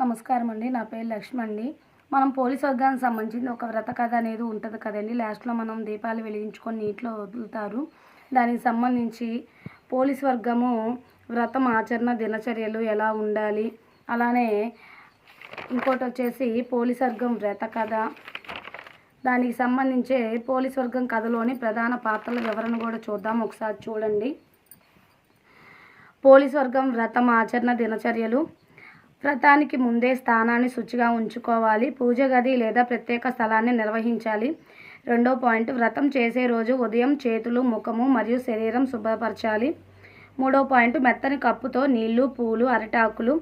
నమస్కారం అండి నా పేరు లక్ష్మి అండి మనం పోలీస్ వర్గానికి సంబంధించిన ఒక వ్రత కథ అనేది ఉంటుంది కదండి. లాస్ట్లో మనం దీపాలు వెలిగించుకొని నీటిలో వదులుతారు. దానికి సంబంధించి పోలీస్ వర్గము వ్రతం ఆచరణ దినచర్యలు ఎలా ఉండాలి? అలానే ఇంకోటి వచ్చేసి పోలీస్ వర్గం వ్రత కథ. దానికి సంబంధించే పోలీస్ వర్గం కథలోని ప్రధాన పాత్రల వివరణ కూడా చూద్దాం. ఒకసారి చూడండి. పోలీస్ వర్గం వ్రతం ఆచరణ దినచర్యలు. వ్రతానికి ముందే స్థానాన్ని శుచిగా ఉంచుకోవాలి. పూజ గది లేదా ప్రత్యేక స్థలాన్ని నిర్వహించాలి. రెండో పాయింట్ వ్రతం చేసే రోజు ఉదయం చేతులు ముఖము మరియు శరీరం శుభ్రపరచాలి. మూడో పాయింట్ మెత్తని కప్పుతో నీళ్ళు పూలు అరిటాకులు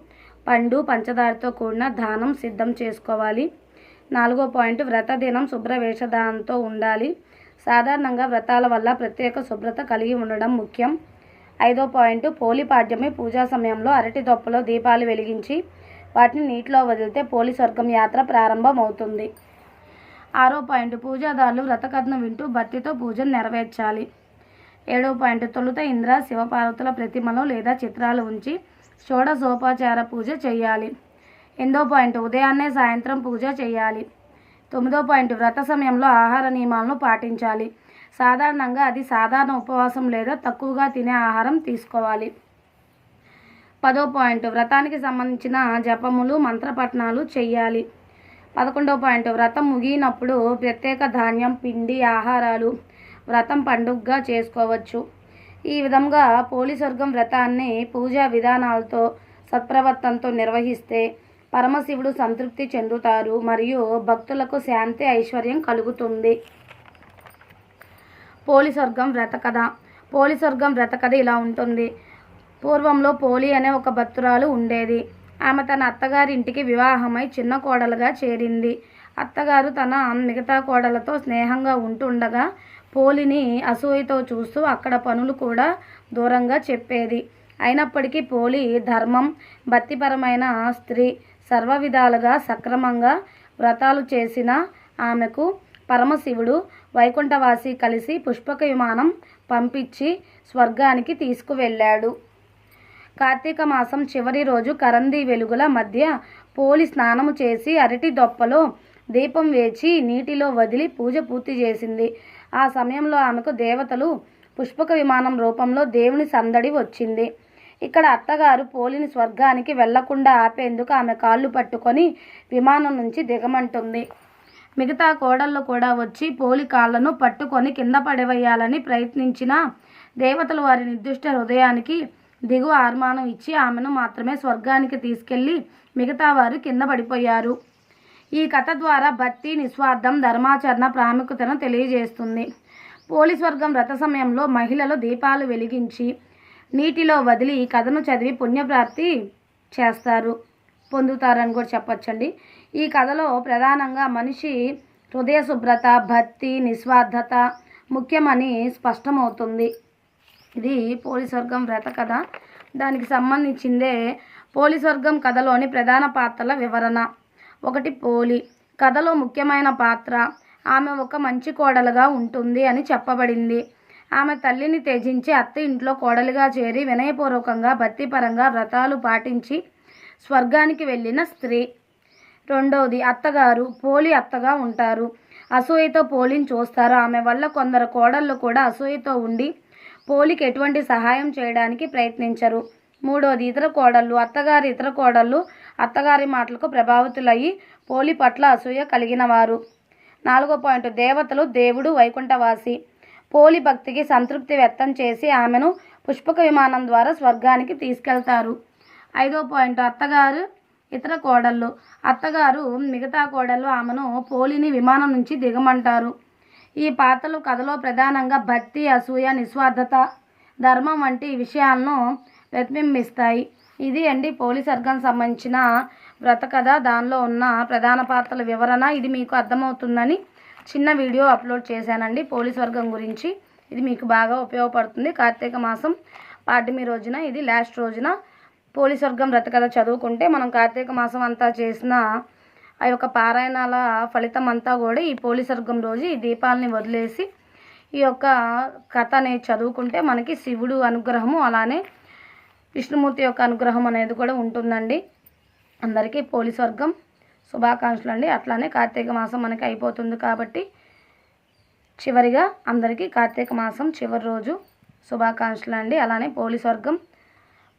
పండు పంచదారతో కూడిన దానం సిద్ధం చేసుకోవాలి. నాలుగో పాయింట్ వ్రత దినం శుభ్ర వేషధానంతో ఉండాలి. సాధారణంగా వ్రతాల వల్ల ప్రత్యేక శుభ్రత కలిగి ఉండడం ముఖ్యం. ఐదో పాయింట్ పోలిపాడ్యమి పూజా సమయంలో అరటి దొప్పలో దీపాలు వెలిగించి వాటిని నీటిలో వదిలితే పోలి స్వర్గం యాత్ర ప్రారంభం అవుతుంది ఆరో పాయింట్ పూజాదారులు వ్రతకథన వింటూ భక్తితో పూజను నెరవేర్చాలి. ఏడో పాయింట్ తొలుత ఇంద్ర శివపార్వతుల ప్రతిమలు లేదా చిత్రాలు ఉంచి షోడశోపాచార పూజ చేయాలి. ఎనిమిదో పాయింట్ ఉదయాన్నే సాయంత్రం పూజ చేయాలి. తొమ్మిదో పాయింట్ వ్రత సమయంలో ఆహార నియమాలను పాటించాలి. సాధారణంగా అది సాధారణ ఉపవాసం లేదా తక్కువగా తినే ఆహారం తీసుకోవాలి. పదో పాయింట్ వ్రతానికి సంబంధించిన జపములు మంత్రపఠనాలు చేయాలి. పదకొండో పాయింట్ వ్రతం ముగినప్పుడు ప్రత్యేక ధాన్యం పిండి ఆహారాలు వ్రతం పండుగగా చేసుకోవచ్చు. ఈ విధంగా పోలీస్వర్గం వ్రతాన్ని పూజా విధానాలతో సత్ప్రవర్తనతో నిర్వహిస్తే పరమశివుడు సంతృప్తి చెందుతారు మరియు భక్తులకు శాంతి ఐశ్వర్యం కలుగుతుంది. పోలిస్వర్గం వ్రతకథ. పోలిస్వర్గం వ్రతకథ ఇలా ఉంటుంది. పూర్వంలో పోలి అనే ఒక భక్తురాలు ఉండేది. ఆమె తన అత్తగారి ఇంటికి వివాహమై చిన్న కోడలుగా చేరింది. అత్తగారు తన మిగతా కోడలతో స్నేహంగా ఉంటుండగా పోలిని అసూయతో చూస్తూ అక్కడ పనులు కూడా దూరంగా చెప్పేది. అయినప్పటికీ పోలి ధర్మం భక్తిపరమైన స్త్రీ సర్వ విధాలుగా సక్రమంగా వ్రతాలు చేసిన ఆమెకు పరమశివుడు వైకుంఠవాసి కలిసి పుష్పక విమానం పంపించి స్వర్గానికి తీసుకువెళ్ళాడు. కార్తీక మాసం చివరి రోజు కరంది వెలుగుల మధ్య పోలి స్నానము చేసి అరటి దొప్పలో దీపం వేచి నీటిలో వదిలి పూజ పూర్తి చేసింది. ఆ సమయంలో ఆమెకు దేవతలు పుష్పక విమానం రూపంలో దేవుని సందడి వచ్చింది. ఇక్కడ అత్తగారు పోలిని స్వర్గానికి వెళ్ళకుండా ఆపేందుకు ఆమె కాళ్ళు పట్టుకొని విమానం నుంచి దిగమంటుంది. మిగతా కోడళ్ళు కూడా వచ్చి పోలి కాళ్ళను పట్టుకొని కింద పడవేయాలని ప్రయత్నించినా దేవతలు వారి నిర్దిష్ట హృదయానికి దిగువ ఆర్మానం ఇచ్చి ఆమెను మాత్రమే స్వర్గానికి తీసుకెళ్ళి మిగతా వారు కింద పడిపోయారు. ఈ కథ ద్వారా భక్తి నిస్వార్థం ధర్మాచరణ ప్రాముఖ్యతను తెలియజేస్తుంది. పోలీస్ వర్గం రథ సమయంలో మహిళలు దీపాలు వెలిగించి నీటిలో వదిలి ఈ కథను చదివి పుణ్యప్రాప్తి చేస్తారు. పొందుతారని కూడా చెప్పచ్చండి. ఈ కథలో ప్రధానంగా మనిషి హృదయ శుభ్రత భక్తి నిస్వార్థత ముఖ్యమని స్పష్టమవుతుంది. ఇది పోలీస్ వర్గం వ్రత కథ. దానికి సంబంధించిందే పోలీస్ వర్గం కథలోని ప్రధాన పాత్రల వివరణ. ఒకటి పోలి కథలో ముఖ్యమైన పాత్ర ఆమె ఒక మంచి కోడలుగా ఉంటుంది అని చెప్పబడింది. ఆమె తల్లిని త్యజించి అత్త ఇంట్లో కోడలుగా చేరి వినయపూర్వకంగా భక్తిపరంగా వ్రతాలు పాటించి స్వర్గానికి వెళ్ళిన స్త్రీ. రెండవది అత్తగారు పోలి అత్తగా ఉంటారు. అసూయతో పోలిని చూస్తారు. ఆమె వల్ల కొందరు కోడళ్ళు కూడా అసూయతో ఉండి పోలికి ఎటువంటి సహాయం చేయడానికి ప్రయత్నించరు. మూడోది ఇతర కోడళ్ళు అత్తగారి ఇతర కోడళ్ళు అత్తగారి మాటలకు ప్రభావితులయ్యి పోలి పట్ల అసూయ కలిగిన వారు నాలుగో పాయింట్ దేవతలు దేవుడు వైకుంఠవాసి. పోలి భక్తికి సంతృప్తి వ్యక్తం చేసి ఆమెను పుష్పక విమానం ద్వారా స్వర్గానికి తీసుకెళ్తారు. ఐదో పాయింట్ అత్తగారు ఇతర కోడళ్ళు. అత్తగారు మిగతా కోడళ్ళు ఆమెను పోలిని విమానం నుంచి దిగమంటారు. ఈ పాత్రలు కథలో ప్రధానంగా భక్తి అసూయ నిస్వార్థత ధర్మం వంటి విషయాలను ప్రతిబింబిస్తాయి. ఇది అండి పోలీస్ వర్గం సంబంధించిన వ్రత కథ. దానిలో ఉన్న ప్రధాన పాత్రల వివరణ ఇది మీకు అర్థమవుతుందని చిన్న వీడియో అప్లోడ్ చేశానండి పోలీస్ వర్గం గురించి. ఇది మీకు బాగా ఉపయోగపడుతుంది. కార్తీక మాసం పాడ్యమి రోజున ఇది లాస్ట్ రోజున పోలీస్ వర్గం రతకథ చదువుకుంటే మనం కార్తీక మాసం అంతా చేసిన ఆ యొక్క పారాయణాల ఫలితం అంతా కూడా ఈ పోలీస్ వర్గం రోజు ఈ దీపాలని వదిలేసి ఈ యొక్క కథ అనేది చదువుకుంటే మనకి శివుడు అనుగ్రహము అలానే విష్ణుమూర్తి యొక్క అనుగ్రహం అనేది కూడా ఉంటుందండి. అందరికీ పోలీస్ వర్గం శుభాకాంక్షలు అండి. అట్లానే కార్తీక మాసం మనకి అయిపోతుంది కాబట్టి చివరిగా అందరికీ కార్తీక మాసం చివరి రోజు శుభాకాంక్షలు అండి. అలానే పోలీస్ వర్గం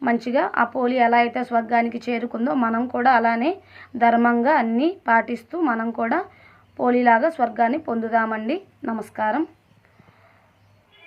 మంచిగా ఆ పోలి ఎలా అయితే స్వర్గానికి చేరుకుందో మనం కూడా అలానే ధర్మంగా అన్నీ పాటిస్తూ మనం కూడా పోలిలాగా స్వర్గాన్ని పొందుదామండి. నమస్కారం.